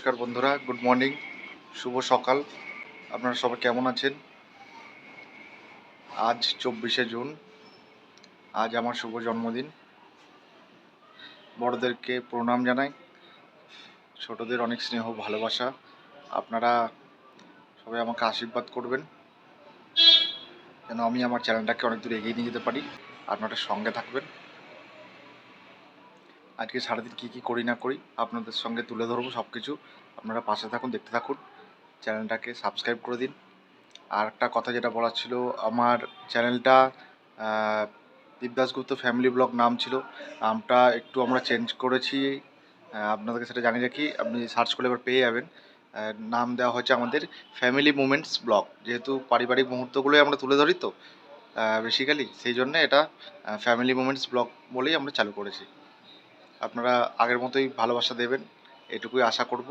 নমস্কার বন্ধুরা good morning শুভ সকাল। আপনারা সবাই কেমন আছেন? আজ চব্বিশে জুন, আজ আমার শুভ জন্মদিন। বড়দেরকে প্রণাম জানাই। ছোটদের অনেক স্নেহ, ভালোবাসা। আপনারা সবাই আমাকে আশীর্বাদ করবেন। যেন আমি আমার চ্যানেলটাকে অনেক দূর এগিয়ে নিয়ে যেতে পারি। আপনারা সঙ্গে থাকবেন। আজকে সারাদিন কী কী করি না করি আপনাদের সঙ্গে তুলে ধরবো সব কিছু আপনারা পাশে থাকুন দেখতে থাকুন। চ্যানেলটাকে সাবস্ক্রাইব করে দিন। আর একটা কথা যেটা বলার ছিল আমার চ্যানেলটা আহ, গুপ্ত ফ্যামিলি ব্লগ নাম ছিল। নামটা একটু আমরা চেঞ্জ করেছি। আপনাদেরকে সেটা জানিয়ে রাখি আপনি সার্চ করলে এবার পেয়ে যাবেন। নাম দেওয়া হয়েছে আমাদের ফ্যামিলি মুমেন্টস ব্লগ। যেহেতু পারিবারিক মুহূর্তগুলোই আমরা তুলে ধরি তো বেসিক্যালি সেই জন্য এটা ফ্যামিলি মুমেন্টস ব্লগ বলেই আমরা চালু করেছি। আপনারা আগের মতোই ভালোবাসা দেবেন, এটুকুই আশা করব।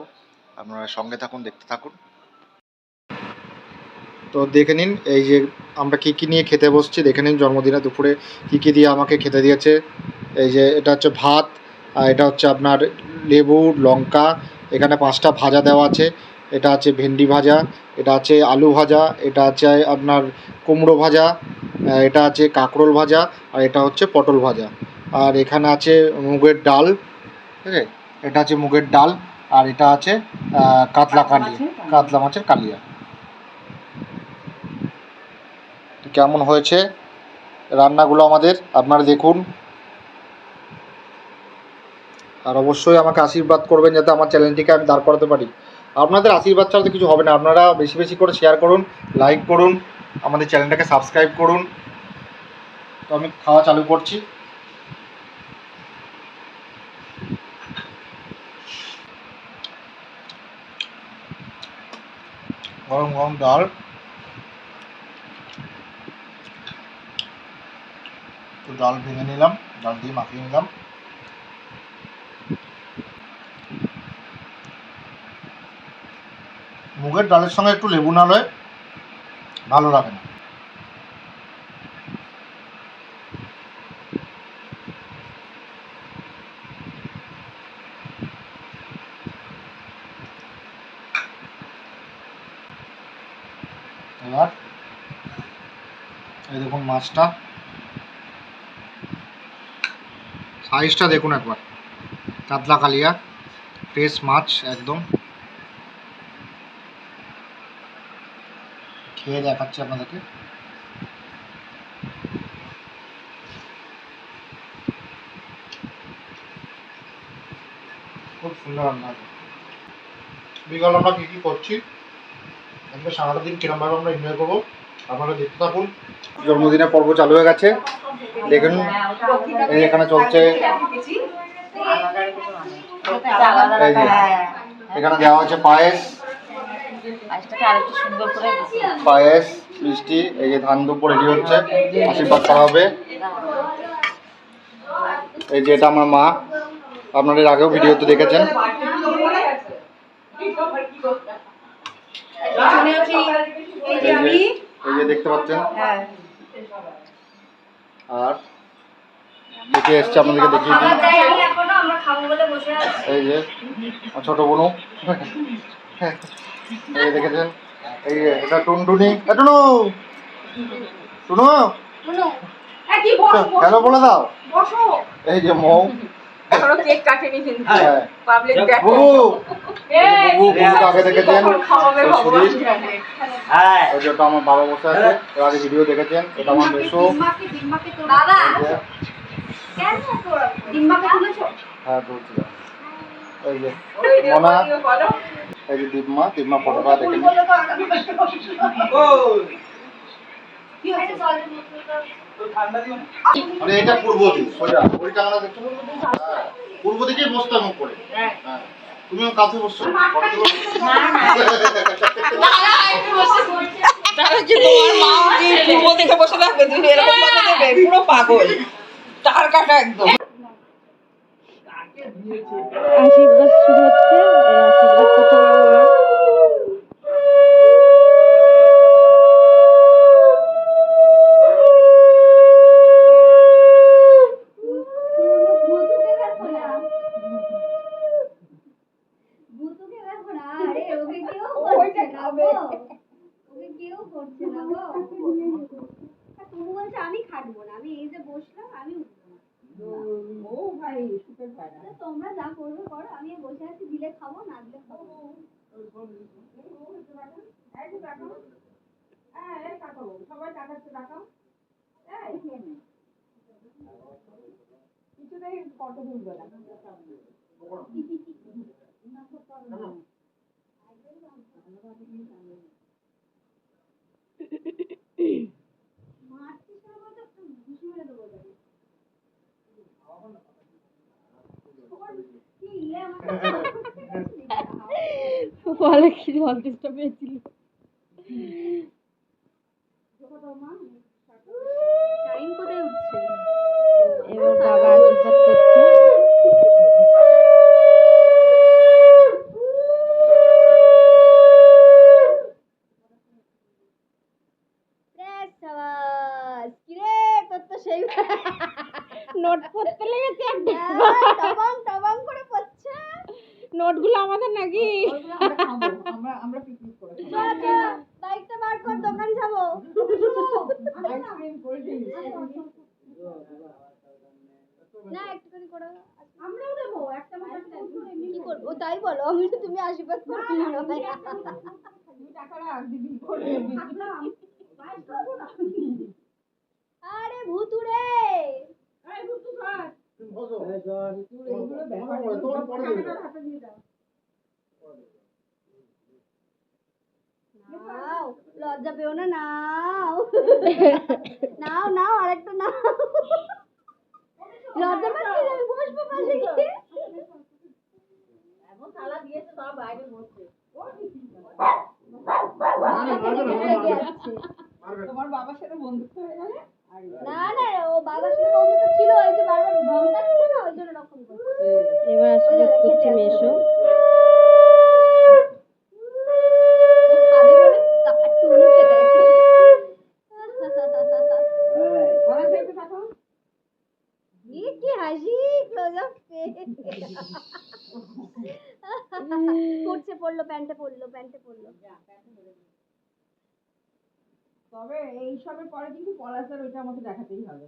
আপনারা সঙ্গে থাকুন, দেখতে থাকুন। তো দেখে নিন, এই যে আমরা কী কী নিয়ে খেতে বসছি, দেখে নিন জন্মদিনে দুপুরে কী কী দিয়ে আমাকে খেতে দিয়েছে। এই যে এটা হচ্ছে ভাত, আর এটা হচ্ছে আপনার লেবু, লঙ্কা, এখানে পাঁচটা ভাজা দেওয়া আছে। এটা আছে ভেন্ডি ভাজা, এটা আছে আলু ভাজা, এটা আছে আপনার কুমড়ো ভাজা এটা আছে কাঁকরোল ভাজা, আর এটা হচ্ছে পটল ভাজা। আর এখানে আছে মুগের ডাল ঠিক আছে? এটা আছে মুগের ডাল আর এটা আছে কাতলা কালিয়া কাতলা মাছের কালিয়া। কেমন হয়েছে রান্নাগুলো আমাদের? আপনারা দেখুন। আর অবশ্যই আমাকে আশীর্বাদ করবেন যাতে আমার চ্যানেলটিকে আমি দাঁড় করাতে পারি। আপনাদের আশীর্বাদ ছাড়া তো কিছু হবে না। আপনারা বেশি বেশি করে শেয়ার করুন লাইক করুন আমাদের চ্যানেলটাকে সাবস্ক্রাইব করুন। তো আমি খাওয়া চালু করছি। গরম গরম ডাল তো ডাল ভেঙে নিলাম ডাল দিয়ে মাখিয়ে নিলাম। মুগের ডালের সঙ্গে একটু লেবু না লয়, ভালো লাগে না। এবার এই দেখুন মাছটা। সাইজটা দেখুন একবার। কাতলা কালিয়া ফ্রেশ মাছ একদম। খেয়ে দেখাচ্ছি আপনাদেরকে। খুব সুন্দর রান্না। বিকাল আমরা কী কী করছি? আজকে সারাটা দিন কিরমভাবে আমরা এনজয় করব, আপনারা দেখতে থাকুন। জন্মদিনের পর্ব চালু হয়ে গেছে। দেখুন, এই এখানে চলছে। এখানে দেওয়া হচ্ছে পায়েস। পায়েস, মিষ্টি, এই যে ধান দুপুর রেডি হচ্ছে। আশীর্বাদ করা হবে। এই যে এটা আমার মা। আপনারা এর আগেও ভিডিওতে দেখেছেন। এই যে এই যে দেখতে পাচ্ছেন? হ্যাঁ। আর দেখে এসছে আপনাদেরকে দেখিয়ে দিই। এই যে ছোট বোনু এই যে দেখেছেন? এই যে এটা টুনটুনি। টুনু! টুনু! হ্যালো বলে দাও। এই যে মৌ। এখনও কেক কাটেনি কিন্তু। হ্যাঁ। পাবলিক দেখো। বুবু বুবু আগে দেখেছেন? কখন খাওয়াবে ভগবান সুদীপ। জানে। ওই যে আমার বাবা বসে আছে আগে ভিডিও দেখেছেন এটা আমার বাবা। ডিম্বাকে তুলেছো? হ্যাঁ এই যে মনা। এই যে দীপমা দীপমা ফটোটা দেখে মানে এটা পূর্ব দিক সোজা ওই টাঙানা দেখছ হ্যাঁ, পূর্ব দিকেই বসতাম উপরে হ্যাঁ তুমিও কাছে বসছো তাহলে কি তোমার মা কি পূর্ব দিকে বসে থাকবে তুমি এরকম কথা দেবে পুরো পাগল তার কাটা একদম আশীর্বাদ শুরু হচ্ছে সবাই তুলবে না মারছিস না বলতে একটু ঘুষি মেরে দেবো তোকে। কি ইয়ে আমার বলে কি জল তেষ্টা পেয়েছিল আইসক্রিম না একটুখানি করে। আমরাও দেবো একটা কি করব? তাই বলো আমি তো তুমি আশীর্বাদ করতে না। টাকা রাখ দিবি করে আরে ভুতুরে এই বুঝতে পার এইগুলো ব্যাপার টাকাটা হাতে দিয়ে দাও নাও লজ্জা পেও না নাও নাও নাও আরেকটা নাও লজ্জা পাচ্ছি আমি বসবো পাশে গিয়ে এখন তালা দিয়েছে সব বাইরে বসছে তোমার বাবার সাথে বন্ধুত্ব পড়ছে পড়ল প্যান্টে পড়ল প্যান্টে পড়ল তবে এইসবের পরে কিন্তু পলাশের ওইটা আমাকে দেখাতেই হবে।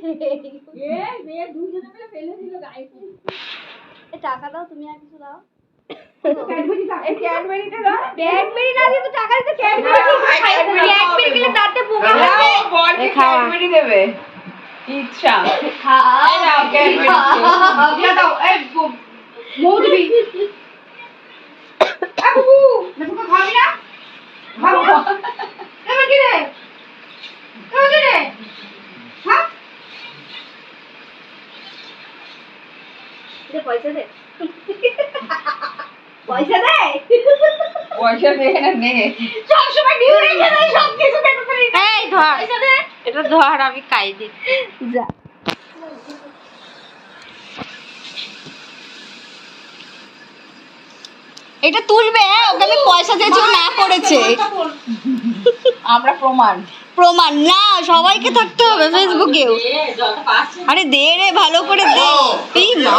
হয়ে গেছে এ মেয়ে দুজনে মিলে ফেলে দিল গায়ে এ টাকা দাও তুমি আর কিছু দাও ক্যাডবেরিটা এই ক্যাডবেরিটা দাও ক্যাডবেরি না দিয়ে তো টাকা দিতে ক্যাডবেরি ক্যাডবেরি গেলে দাঁতে পোকা হবে বরকে এ খাওয়া। ক্যাডবেরি দেবে ইচ্ছা খাও দাও ক্যাডবেরি দিয়া দাও এই মৌদবি আ বুবু না তুমি খাবি না খাব এবার কি রে এবার কি রে হ্যাঁ দে পয়সা দে পয়সা দে পয়সা দে না নে সব সময় ডিউ রেখে দেয় সব কিছু দেখো এই ধর পয়সা দে এটা ধর আমি খাই দিই যা। এটা তুলবে হ্যাঁ ওকে আমি পয়সা চেয়েছি ও না করেছে। আমরা প্রমাণ। প্রমাণ। না সবাইকে থাকতে হবে ফেসবুকেও। আরে দে রে ভালো করে দে। এই মা?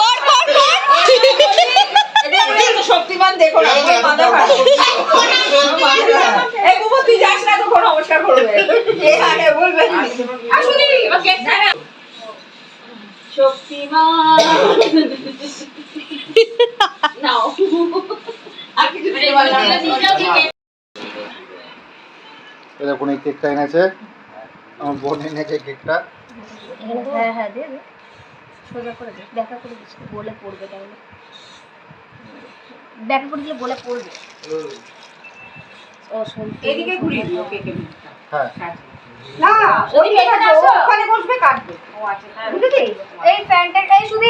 কর কর কর। শক্তিমান। দেখো না ওই মাথা খারাপ। এই বুবু তুই যাস না। তখন নমস্কার করবে এ আরে বলবে আসুনি ওকে শক্তিমান নাও আর কিছু দিতে পারলাম না এই কেকটা এনেছে। আমার বোন এনেছে কেকটা। হ্যাঁ হ্যাঁ দে দে। সোজা করে দে। দেখা করে দিস বলে পড়বে তাহলে। দেখা করে দিলে বলে পড়বে। ও শুন এদিকে ঘুরিয়ে দিও কেকে হ্যাঁ। না ওই কেকটা ওখানে বসবে কাটবে। ও আচ্ছা বুঝেছিস? এই প্যান্টের গায়ে শুধু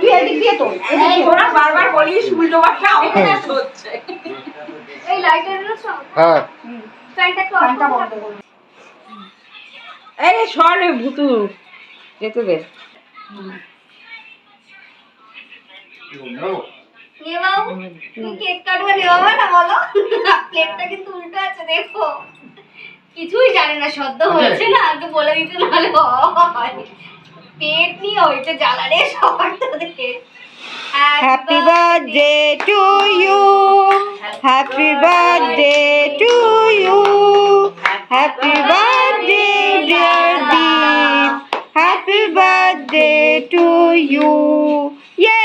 তুই এদিক দিয়ে তো বারবার বলিস উল্টো আমাকে হচ্ছে। এই লাইটের হ্যাঁ। ফ্যানটা বন্ধ করো এই সর ভুতু। যেতে দে। কেক কাটবে না বলো? প্লেটটা কিন্তু উল্টো আছে দেখো। কিছুই জানে না সদ্য হয়েছে না আগে বলে দিতে নাহলে পেট নিয়ে ওইটা জ্বালা রে সবার তো দেখে happy birthday to you birthday to you happy birthday dear Deep happy birthday to you ইয়ে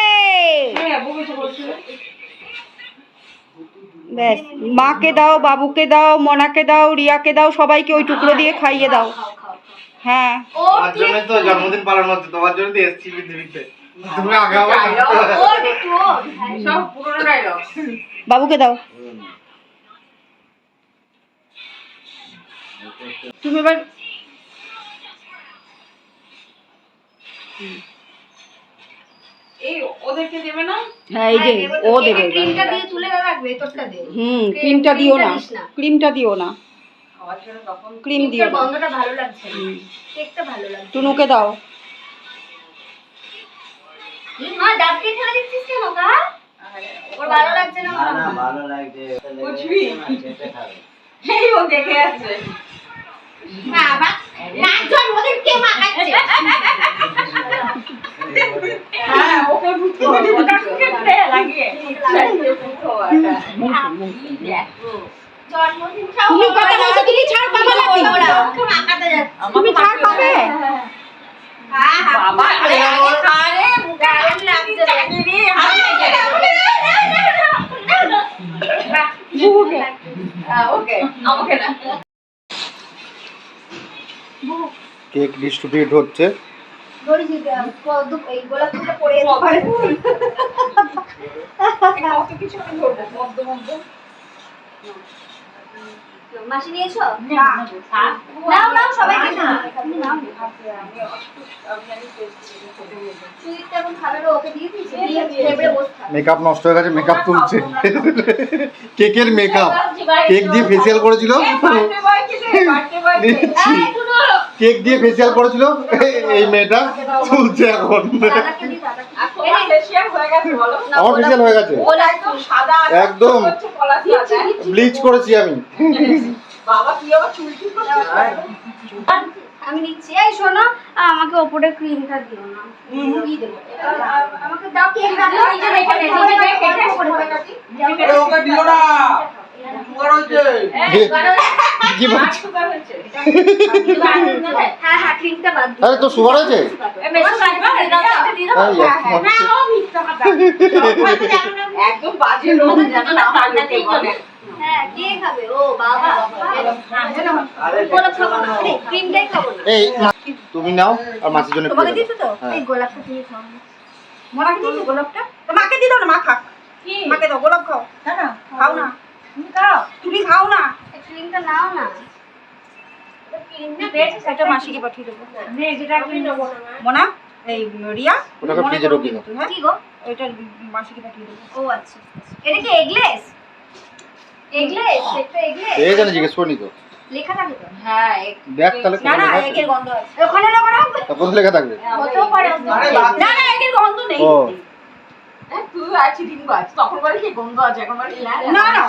ব্যাস, মাকে দাও, বাবুকে দাও, মনাকে দাও, রিয়াকে দাও, সবাইকে ওই টুকরো দিয়ে খাইয়ে দাও। হ্যাঁ। জন্মদিন পালন হচ্ছে, তোমার জন্য তো এসছি পৃথিবীতে। বাবুকে দাও। তুমি এবার এই ওদেরকে দেবে না? হ্যাঁ এই যে ও দেবে এবার। ক্রিমটা দিয়ে তুলে রাখবে তোরটা দে। হুম ক্রিমটা দিও না। ক্রিমটা দিও না। খাওয়ার জন্য তখন ক্রিম দিও কেকটার না। গন্ধটা ভালো লাগছে না। কেকটা ভালো লাগছে টুনুকে দাও। মা দিয়ে ফেলে দিচ্ছিস কেন কা ওর ভালো লাগছে না মনে ভালো লাগছে। বুঝবি? এই ও দেখে আছে না বা নাচ জন্মদিন কে মাখাচ্ছে? হ্যাঁ ওকে ভুতো ওটা লাগিয়ে। ভুতো একটা জন্মদিনটাও তুমি কথা বলছো তুমি ছাড় পাবে না কি? ওকে মাখাতে যাচ্ছে তুমি ছাড় পাবে হ্যাঁ হ্যাঁ বাবা আরে আরে মুখে আগুন লাগছে রে। ওকে আমাকে না কেক ডিস্ট্রিবিউট হচ্ছে ধরিস এই পদ্ম এই গোলাপ ফুলটা পড়ে যেতে পারে কত কিছু আমি ধরবো ডিস্ট্রিবিউট হচ্ছে মাসি নিয়েছো না নাও নাও সবাইকে নাও মেকআপ নষ্ট হয়ে গেছে মেকআপ তুলছে। কেকের মেকআপ কেক দিয়ে ফেসিয়াল করেছিল? কেক দিয়ে ফেসিয়াল করেছিল? এই মেয়েটা তুলছে এখন। হয়ে আমার ফেসিয়াল হয়ে গেছে। একদম। ব্লিচ করেছি আমি। বাবা কি আবার চুল ঠিক করছিস? আমি নিচ্ছি এই শোনো আমাকে ওপরে ক্রিমটা দিও না আমাকে দাও কেক দাও দে ওকে দিও না সুগার হয়েছে কি বলছি হ্যাঁ হ্যাঁ ক্রিমটা বাদ দিও আরে তো সুগার হয়েছে এই, হ্যাঁ, হ্যাঁ। একদম বাজে লোক জানো না হ্যাঁ কে খাবে? ও বাবা। আরে গোলাপ খাব না। আরে, ক্রিমটাই খাব না। এই তুমি নাও আর মাছের জন্য তোমাকে একটু দিছো তো। এই গোলাপটা তুমি খাও। গোলাপটা? তো মাকে দিও না মা খাক। মাকে দাও গোলাপ খাও। না খাও না। তুমি খাও। তুমি খাও না। ক্রিমটা নাও না। এটা মাসিকে পাঠিয়ে দেবো। মনা এই রিয়া ওটাকে ফ্রিজে করো দাও হ্যাঁ? কি গো? ওইটা মাসিকে পাঠিয়ে দেবো। ও আচ্ছা। এটা কি এগলেস এগলেস একটা এগলেস এই জানে জিজ্ঞেস করিনি তো লেখা থাকে তো হ্যাঁ দেখ তাহলে না না লেখা গন্ধ আছে ওখানে না করা তা কোথায় লেখা থাকবে হতেও পারে না না এগের গন্ধ নেই ও তুই আছি টিঙ্গু আছে তখন বলে কি গন্ধ আছে এখন বলে না না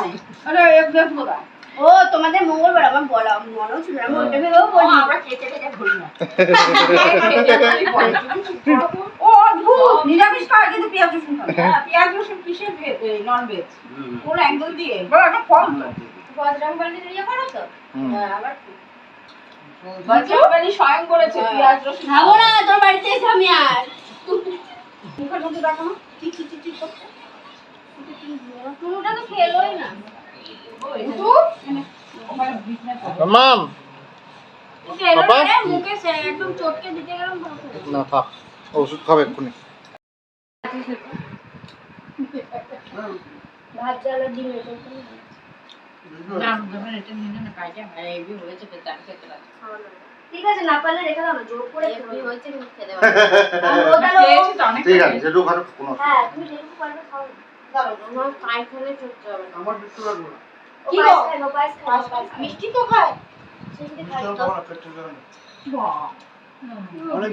আরে এক দেখ না ও তোমাদের মঙ্গলবার আমার বলা মনেও ছিল না, আমি ওইটা ভেবেও বলি আমরা কেটে কেটে ধরি না ও অদ্ভুত নিরামিষ খায় কিন্তু পেঁয়াজ রসুন খায় না। পেঁয়াজ রসুন কিসের নন কোন অ্যাঙ্গেল দিয়ে। বলো একটা ফল তো। বজরং বলি করো তো? হ্যাঁ, আবার বজরংবলী স্বয়ং বলেছে পেঁয়াজ রসুন খাব। না তোর বাড়িতে এসে আমি আর। মুখের মধ্যে দেখো না। কি কি কি কি করছে। টুনুটা তো খেলোই না। তো ওখানে বিজনেস মাম! ও খেলো বাবা? না রে, মুখে একদম চটকে দিতে গেলাম না থাক। ওষুধ খাবে এক্ষুনি। ঠিক আছে না পারলে রেখে দাও না জোর করে হয়েছে খেতে ঠিক আছে যেটুকু খাবে কোনো হ্যাঁ তুমি যেটুকু পারবে খাও। মিষ্টি তো খায়। অনেক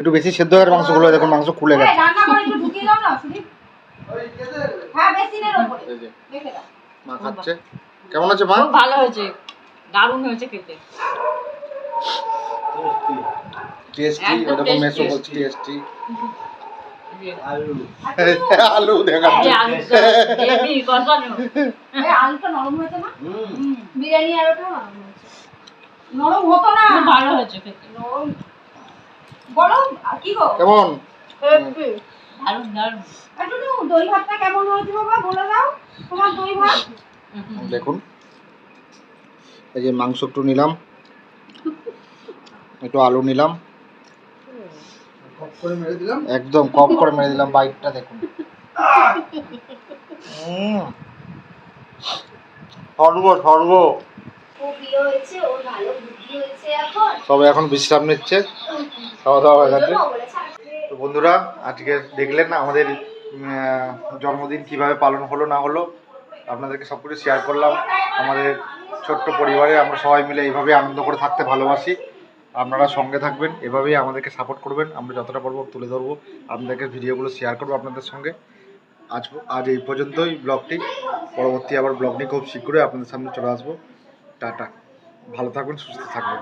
একটু বেশি সেদ্ধ হয়ে মাংসগুলো দেখুন মাংস খুলে গেছে। রান্না করে একটু ঢুকিয়ে দাও না সুদীপ? হ্যাঁ মা খাচ্ছে। কেমন আছে মা? ভালো হয়েছে। দারুণ হয়েছে খেতে। টেস্টি ওরকম মেসো বলছি টেস্টি। আলু। আলু। দেখাচ্ছে এই আলু হেভি কষানো এই আলুটা নরম হয়েছে না বিরিয়ানি আর ওটা নরম হতো না। ভালো হয়েছে খেতে। নরম। বলো কি গো? কেমন? দারুণ। দারুণ একটু দই ভাতটা কেমন হয়েছে বাবা বলে দাও। তোমার দই ভাত? দেখুন। এই যে মাংস একটু নিলাম। একটু আলু নিলাম। করে মেরে দিলাম একদম কপ করে মেরে দিলাম বাইকটা দেখুন। স্বর্গ স্বর্গ খুব ইয়ে হয়েছে ওর ভালো বুদ্ধি হয়েছে এখন। সবাই এখন বিশ্রাম নিচ্ছে। খাওয়া দাওয়া হয়ে গেছে। তো বন্ধুরা আজকে দেখলেন না আমাদের জন্মদিন কীভাবে পালন হলো না হলো? আপনাদেরকে সব কিছু শেয়ার করলাম। আমাদের ছোট্ট পরিবারে আমরা সবাই মিলে এইভাবে আনন্দ করে থাকতে ভালোবাসি। আপনারা সঙ্গে থাকবেন এভাবেই আমাদেরকে সাপোর্ট করবেন। আমরা যতটা পারব তুলে ধরবো। আপনাদেরকে ভিডিওগুলো শেয়ার করব আপনাদের সঙ্গে। আজ আজ এই পর্যন্তই ব্লগটি পরবর্তী আবার ব্লগটি খুব শীঘ্রই আপনাদের সামনে চলে আসব। টাটা। ভালো থাকবেন সুস্থ থাকবেন।